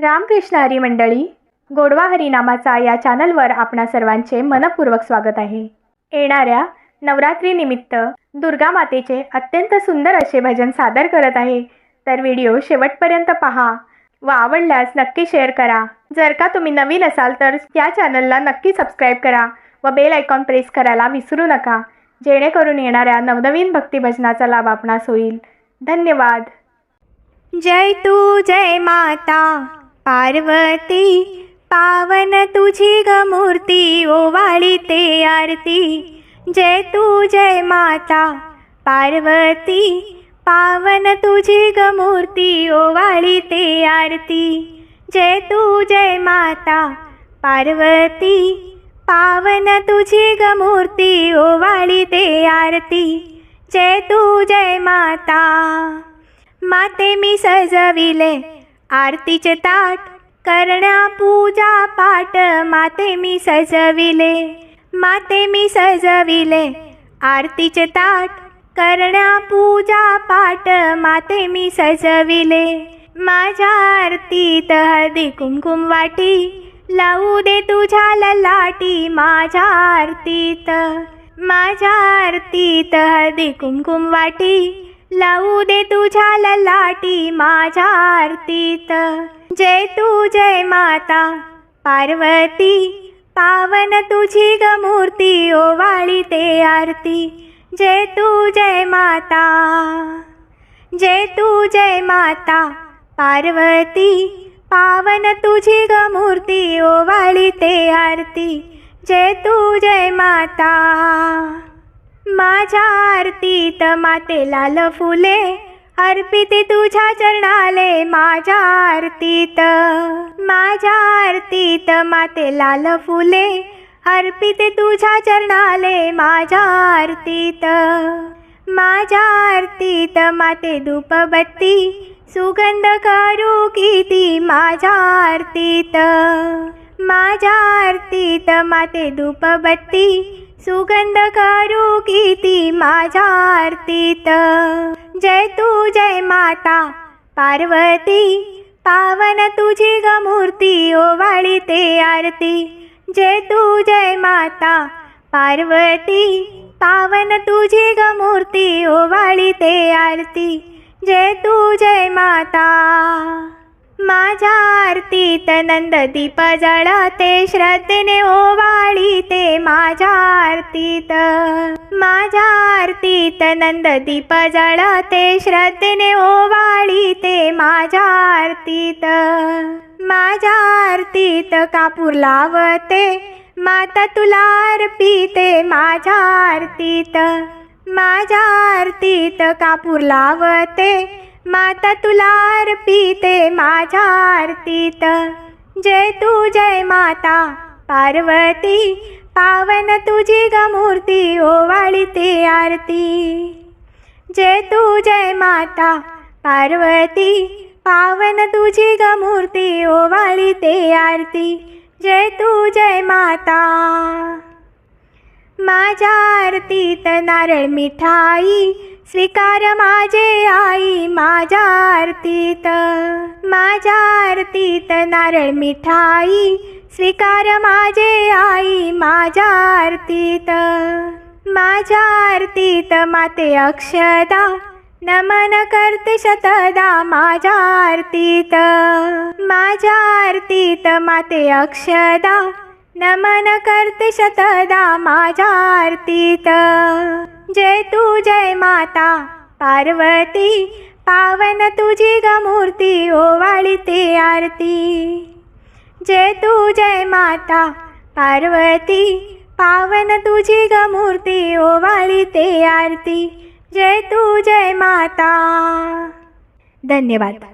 रामकृष्ण हरी मंडळी गोडवा हरिनामाचा या चॅनलवर आपणा सर्वांचे मनपूर्वक स्वागत आहे. येणाऱ्या नवरात्रीनिमित्त दुर्गा मातेचे अत्यंत सुंदर असे भजन सादर करत आहे. तर व्हिडिओ शेवटपर्यंत पहा व आवडल्यास नक्की शेअर करा. जर का तुम्ही नवीन असाल तर या चॅनलला नक्की सबस्क्राईब करा व बेल आयकॉन प्रेस करायला विसरू नका. जेणेकरून येणाऱ्या नवनवीन भक्तिभजनाचा लाभ आपणास होईल. धन्यवाद. जय तू जय माता. पार्वती पावन तुझी ग ओवाळी ते आरती. जय तू जय माता. पार्वती पावन तुझी गमूर्ती ओवाळी ते आरती. जय तू जय माता. पार्वती पावन तुझी गमूर्ती ओवाळी ते आरती. जय तू जय माता. माते मी सजविले आरतीचे ताट करण्या पूजा पाठ माते मी सजविले माते मी सजविले. आरतीचे ताट करण्या पूजा पाठ माते मी सजविले. माझ्या आरतीत हळदी कुमकुम वाटी लावू दे तुझ्या ललाटी. माझ्या आरतीत माझ्या आरतीत हळदी कुमकुम वाटी लावू दे तुझ्या ललाटी माझ्या आरतीत. जय तू जय माता. पार्वती पावन तुझी ग मूर्ती ओवाळी ते आरती. जय तू जय माता. जय तू जय माता. पार्वती पावन तुझी ग मूर्ती ओवाळी ते आरती. जय तू जय माता. माझ्या आरतीत माते लाल फुले अर्पिते तुझ्या चरणाले माझ्या आरतीत. माझ्या आरतीत माते लाल फुले अर्पिते तुझ्या चरणाले माझ्या आरतीत. माझ्या आरतीत माते धूपबत्ती सुगंध करू किती माझ्या आरतीत. माझ्या आरतीत माते धूपबत्ती सुगंध करू किती माझ्या आरतीत. जय तू जय माता पार्वती पावन तुझी गमूर्ती ओ ओवाळी ते आरती. जय तू जय माता पार्वती पावन तुझी गमूर्ती ओ ओवाळी ते आरती. जय तू जय माता. माझ्या आरतीत नंद दीप जळते श्रद्धेने ओवाळी ते माझ्या आरतीत. माझ्या आरतीत नंद दीप जळते श्रद्धेने ओवाळी ते माझ्या आरतीत. माझ्या आरतीत कापूर लावते माता तुला अर्पिते माझ्या आरतीत. माझ्या आरतीत कापूर लावते माता तुला अर्पिते माझ्या आरतीत. जय तू जय माता. पार्वती पावन तुझी गमूर्ती मूर्ती ते आरती. जय तू जय माता. पार्वती पावन तुझी गमूर्ती मूर्ती ओवाळी ते आरती. जय तू जय माता. माझ्या आरतीत नारळ मिठाई स्वीकार माझे आई माझ्या आरतीत. माझ्या आरतीत नारळ मिठाई. स्वीकार माझे आई माझ्या आरतीत. माझ्या आरतीत माते अक्षदा. नमन करते शतदा माझ्या आरतीत. माझ्या आरतीत माते अक्षदा. नमन करते शतदा माझ्या आरतीत. जय तू जय माता पार्वती पावन तुझी ग मूर्ती ओवाळी ते आरती जय तू जय माता पार्वती पावन तुझी ग मूर्ती ओवाळी ते आरती जय तू जय माता धन्यवाद